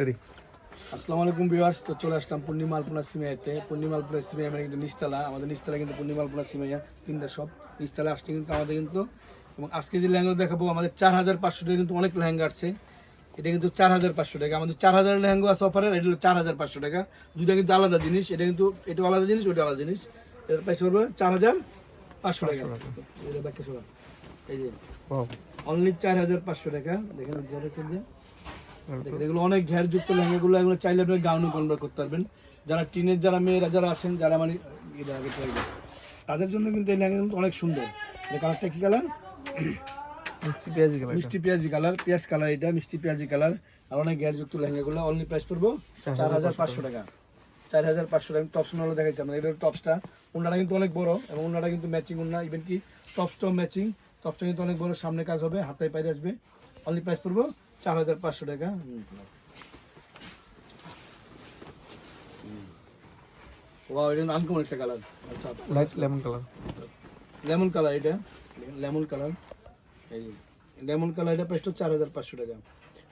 Ready আসসালামু আলাইকুম viewers তো চলে আসলাম পূর্ণিমা আলপনা সিমাইতে। পূর্ণিমা আলপনা সিমাই মানে কিন্তু নিস্তালা আমাদের নিস্তালা কিন্তু পূর্ণিমা আলপনা সিমাইয়া তিনটা সব নিস্তালা আসছে কিন্তু আমাদের কিন্তু এবং আজকে যে লেহেঙ্গা দেখাবো আমাদের চার হাজার পাঁচশো টাকা কিন্তু অনেক লেহেঙ্গা আসছে এটা কিন্তু চার হাজার পাঁচশো টাকা। আমাদের চার হাজার লেহেঙ্গা আছে অফারের এটা হলো চার হাজার পাঁচশো টাকা। দুটা কিন্তু আলাদা জিনিস এটা কিন্তু এটা আলাদা জিনিস ওটা আলাদা জিনিস। এটার প্রাইস পড়বে চার হাজার পাঁচশো টাকা। এই যে অনলি চার হাজার পাঁচশো টাকা। দেখেন এগুলো অনেক ঘেরযুক্ত লেহেঙ্গাগুলো এগুলো চাইলে আপনি গাউনে কনভার্ট করতে পারবেন। যারা টিনের যারা মেয়েরা যারা আছেন যারা মানে চাইবে। তাদের জন্য কিন্তু এই লেহেঙ্গা কিন্তু অনেক সুন্দর। এটা কালারটা কি কালার মিষ্টি পেঁয়াজি কালার মিষ্টি পেঁয়াজি কালার পেঁয়াজ কালার এটা মিষ্টি পেঁয়াজি কালার আর অনেক ঘেরযুক্ত লেহেঙ্গাগুলো অনলি প্রাইস পড়ব চার হাজার পাঁচশো টাকা। চার হাজার পাঁচশো টাকা টপস হলো দেখাচ্ছি আপনার এটা টপসটা উন্নাটা কিন্তু অনেক বড় এবং উন্নাটা কিন্তু ম্যাচিং উন্না ইভেন কি টপসটাও ম্যাচিং টপসটা কিন্তু অনেক বড় সামনে কাজ হবে হাতে পাইরে আসবে। অনলি প্রাইস পড়ব চার হাজার পাঁচশো টাকা। ওয়াও এটা আনকমন একটা কালার আচ্ছা light lemon colour lemon colour এটা? লেমন কালার এই লেমন কালার এটা প্রাইস চার হাজার পাঁচশো টাকা।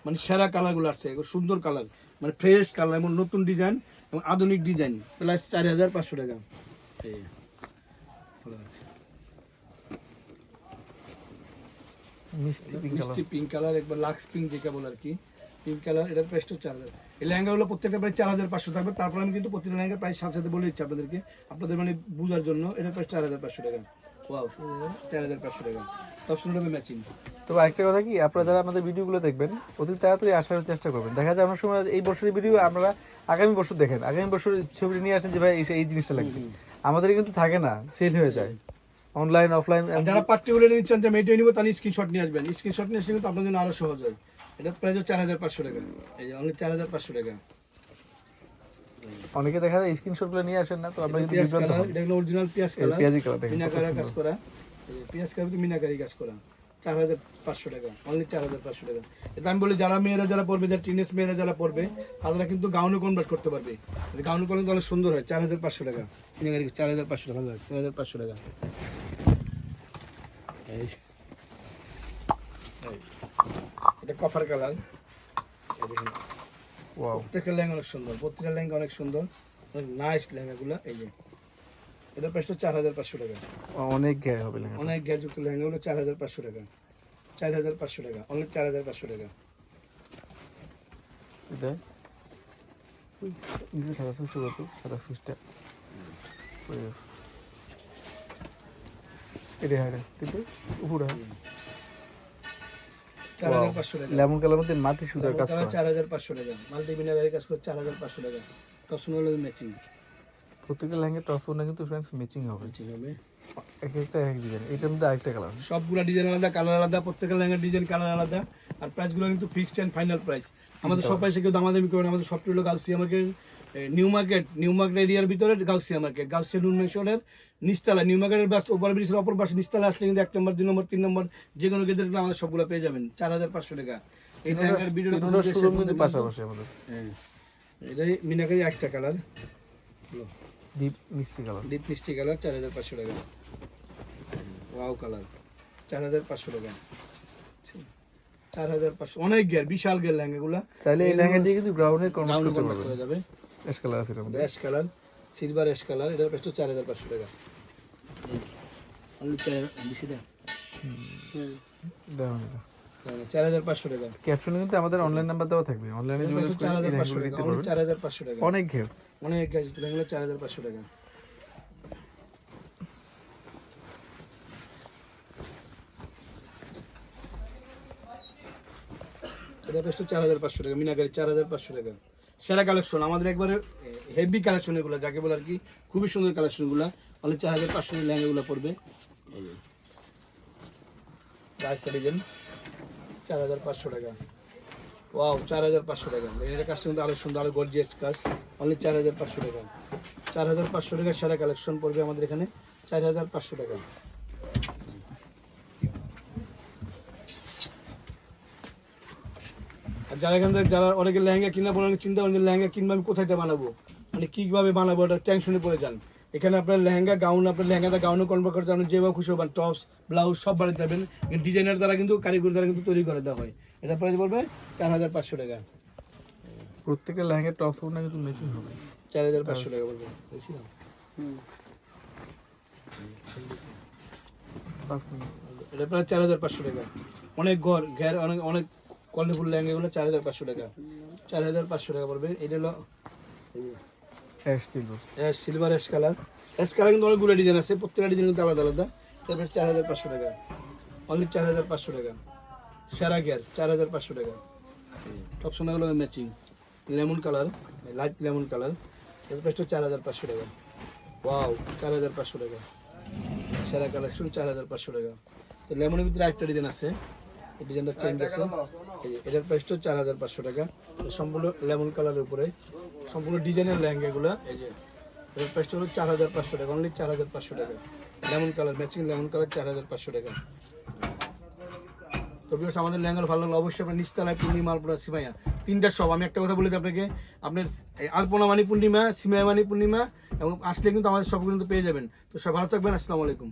মানে সেরা কালারগুলো আসছে সুন্দর কালার মানে ফ্রেশ কালার এমন নতুন ডিজাইন এবং আধুনিক ডিজাইন প্লাস চার হাজার পাঁচশো টাকা। এই মিষ্টি পিঙ্ক কালার মিষ্টি পিঙ্ক কালার একবার লাক্স পিঙ্ক যেটা বলে আর কি। পিঙ্ক কালার এটার প্রাইসটা চার হাজার এই লেহেঙ্গাগুলো প্রত্যেকটা প্রায় চার হাজার পাঁচশো থাকবে। তারপর আমি কিন্তু প্রত্যেকটা লেহেঙ্গা প্রাইস সাথে সাথে বলে দিচ্ছি আপনাদেরকে। আপনাদের মানে বোঝার জন্য এটার প্রাইস চার হাজার পাঁচশো টাকা। ওয়াও চার হাজার পাঁচশো টাকা। সব সুন্দর ম্যাচিং তবে আরেকটা কথা কি আপনারা যারা আমাদের ভিডিওগুলো দেখবেন অতি তাড়াতাড়ি আসার চেষ্টা করবেন। দেখা যায় অনেক সময় এই বছরের ভিডিও আপনারা আগামী বছর দেখেন। আগামী বছর ছবিটা নিয়ে আসেন যে ভাই এই- এই জিনিসটা লাগবে। আমাদের কিন্তু থাকে না সেল হয়ে যায়। অনলাইন অফলাইন যারা পার্টিকুলার নিচ্ছেন যে আমি এটাই নিবো তাহলে স্ক্রিনশট নিয়ে আসবেন। স্ক্রিনশট নিয়ে আসলে কিন্তু আপনার জন্য আরও সহজ হয়। এটা প্রাইস চার হাজার পাঁচশো টাকা। এই যে অনলি চার হাজার পাঁচশো টাকা। অনেকে দেখা যায় স্ক্রিনশটগুলো নিয়ে আসেন না তো আমরা পেঁয়াজ বিভ্রান্ত হই। এটা হলো অরিজিনাল পেঁয়াজ কালার। পেঁয়াজি কালার দেখেন মিনাকারা কাজ করা। পেঁয়াজ কালার কিন্তু মিনাকারি কাজ করা। চার হাজার পাঁচশো টাকা অনলি চার হাজার পাঁচশো টাকা। এটা আমি বলি যারা মেয়েরা যারা পড়বে যারা টিনেজ মেয়েরা যারা পড়বে তারা কিন্তু গাউনে কনভার্ট করতে পারবে। গাউনে করলে অনেক সুন্দর হয় চার হাজার পাঁচশো টাকা। মিনাকারি চার হাজার পাঁচশো টাকা চার হাজার পাঁচশো টাকা। এই। এটা কফার কালার প্রত্যেকটা লেহেঙ্গা অনেক সুন্দর। প্রত্যেকটা লেহেঙ্গা অনেক সুন্দর। অনেক নাইস লেহেঙ্গাগুলো। এই যে। এটার প্রাইসটা চার হাজার পাঁচশো টাকা। অনেক গায়ে হবে অনেক গ্যাসযুক্ত লেহেঙ্গাগুলো চার হাজার পাঁচশো টাকা। চার হাজার পাঁচশো টাকা। অনেক চার হাজার পাঁচশো টাকা। এটা? সাদা কত গেছে। এটা হ্যাঁ কিন্তু উপরে লেমন কালার মধ্যে মাটি সুতার কাজ করা। চার হাজার পাঁচশো টাকা। মাল্টি মিনারের কাজ করে চার হাজার পাঁচশো টাকা। টপ সুন্দর হলো ম্যাচিং প্রত্যেকটা লেহেঙ্গা না কিন্তু ফ্রেন্ডস ম্যাচিং হবে। ঠিক হবে। এক একটা এক ডিজাইন এটার মধ্যে আরেকটা কালার সবগুলা ডিজাইন আলাদা কালার আলাদা প্রত্যেকটা লেহেঙ্গার ডিজাইন কালার আলাদা। আর প্রাইসগুলো কিন্তু ফিক্সড অ্যান্ড ফাইনাল প্রাইস আমাদের সব প্রাইসে কেউ দামাদামি করে না আমাদের সবটি হলো Gawsia market new market new market এরিয়ার ভিতরে গাউসিয়া মার্কেট গাউসিয়া নুন মেশনের নিস্তালা নিউ মার্কেটের বাস ওভার ব্রিজের অপর পাশে নিস্তালা আসলে কিন্তু এক নম্বর দুই নম্বর তিন নম্বর যে কোনো গেজের আমাদের সবগুলো পেয়ে যাবেন চার হাজার পাঁচশো টাকা। পাশাপাশি আমাদের। হ্যাঁ এটাই মিনাকারি একটা কালার ডিপ মিষ্টি কালার ডিপ মিষ্টি কালার চার হাজার পাঁচশো টাকা। ওয়াও কালার চার হাজার পাঁচশো টাকা। চার হাজার পাঁচশো। অনেক গের বিশাল গের লেহেঙ্গাগুলা চাইলে এই লেহেঙ্গা দিয়ে কিন্তু কনভার্ট করতে যাবে। অ্যাশ কালার আছে মধ্যে। Ash colour silver ash colour এটার প্রাইস চার হাজার পাঁচশো টাকা। চার হাজার পাঁচশো টাকা। ক্যাপশনে কিন্তু আমাদের অনলাইন নাম্বার দেওয়া থাকবে। অনলাইনে যোগাযোগ করে চার হাজার পাঁচশো টাকা নিতে অনলি পারবেন। চার হাজার পাঁচশো টাকা। অনেক ঘের অনেক চার হাজার পাঁচশো টাকা। এটা বেশ চার হাজার পাঁচশো টাকা মিনাকারি চার হাজার পাঁচশো টাকা। সেরা কালেকশন আমাদের একবারে হেভি কালেকশন এগুলো, যাকে বলে আর কি, খুবই সুন্দর কালেকশনগুলো অনলি চার হাজার পাঁচশো লেহেঙ্গাগুলো পড়বে। চার হাজার পাঁচশো টাকা। ওয়াও চার হাজার পাঁচশো টাকা। এটা কাজটা কিন্তু আরও সুন্দর, আরও গর্জিয়াস কাজ। অনলি চার হাজার পাঁচশো টাকা। চার হাজার পাঁচশো টাকা সেরা কালেকশন পড়বে আমাদের এখানে, চার হাজার পাঁচশো টাকা। যারা এখান থেকে যারা অনেকে লেহেঙ্গা কিনা বলেন চিন্তা করেন যে লেহেঙ্গা কিনবো আমি কোথায় থেকে বানাবো? মানে কীভাবে বানাবো? এটা টেনশনে পড়ে যান। এখানে আপনার লেহেঙ্গা গাউন আপনার লেহেঙ্গাটা গাউনও কনভার্ট করতে আপনি যেভাবে খুশি হবেন টপস ব্লাউজ সব বাড়িতে দেবেন ডিজাইনার দ্বারা কিন্তু কারিগর দ্বারা কিন্তু তৈরি করে দেওয়া হয়। এটা প্রাইস পড়বে চার হাজার পাঁচশো টাকা। প্রত্যেকটা লেহেঙ্গার টপ না কিন্তু ম্যাচিং হবে। চার হাজার পাঁচশো টাকা পড়বে। বেশি না? এটা প্রায় চার হাজার পাঁচশো টাকা। অনেক ঘর ঘের অনেক অনেক কোয়ালিটিফুল লেহেঙ্গাগুলো চার হাজার পাঁচশো টাকা। চার হাজার পাঁচশো টাকা পড়বে। এটা হলো ash silver ash silver ash colour ash colour কিন্তু অনেকগুলো ডিজাইন আছে প্রত্যেকটা ডিজাইন কিন্তু আলাদা আলাদা। তারপরে চার হাজার পাঁচশো টাকা। অনলি চার হাজার পাঁচশো টাকা। সেরা গিয়ার চার হাজার পাঁচশো টাকা। সব সোনাগুলো matching lemon colour light lemon কালারের প্রাইসটা চার হাজার পাঁচশো টাকা। ওয়াও চার হাজার পাঁচশো টাকা। সেরা কালেকশন চার হাজার পাঁচশো টাকা। তো লেমনের ভিতরে একটা ডিজাইন আছে। ডিজাইনটা চেঞ্জ আছে। এটার প্রাইসটা চার হাজার পাঁচশো টাকা। সম্পূর্ণ লেমন কালারের উপরে। সম্পূর্ণ ডিজাইনের লেহেঙ্গাগুলো এই যে। এটার প্রাইসটা হলো চার হাজার পাঁচশো টাকা। অনলি চার হাজার পাঁচশো টাকা। Lemon colour matching lemon colour চার হাজার পাঁচশো টাকা। তো বিকজ আমাদের লেহেঙ্গার ভালো লাগল অবশ্যই আপনার নিস্তালায় পূর্ণিমা আলপনা সিমাইয়া। তিনটা সব আমি একটা কথা বলে দিই আপনাকে। আপনার আলপনা মানি পূর্ণিমা সিমাইয়া মানি পূর্ণিমা এবং আসলে কিন্তু আমাদের সব কিন্তু পেয়ে যাবেন। তো সব ভালো থাকবেন আসসালামু আলাইকুম।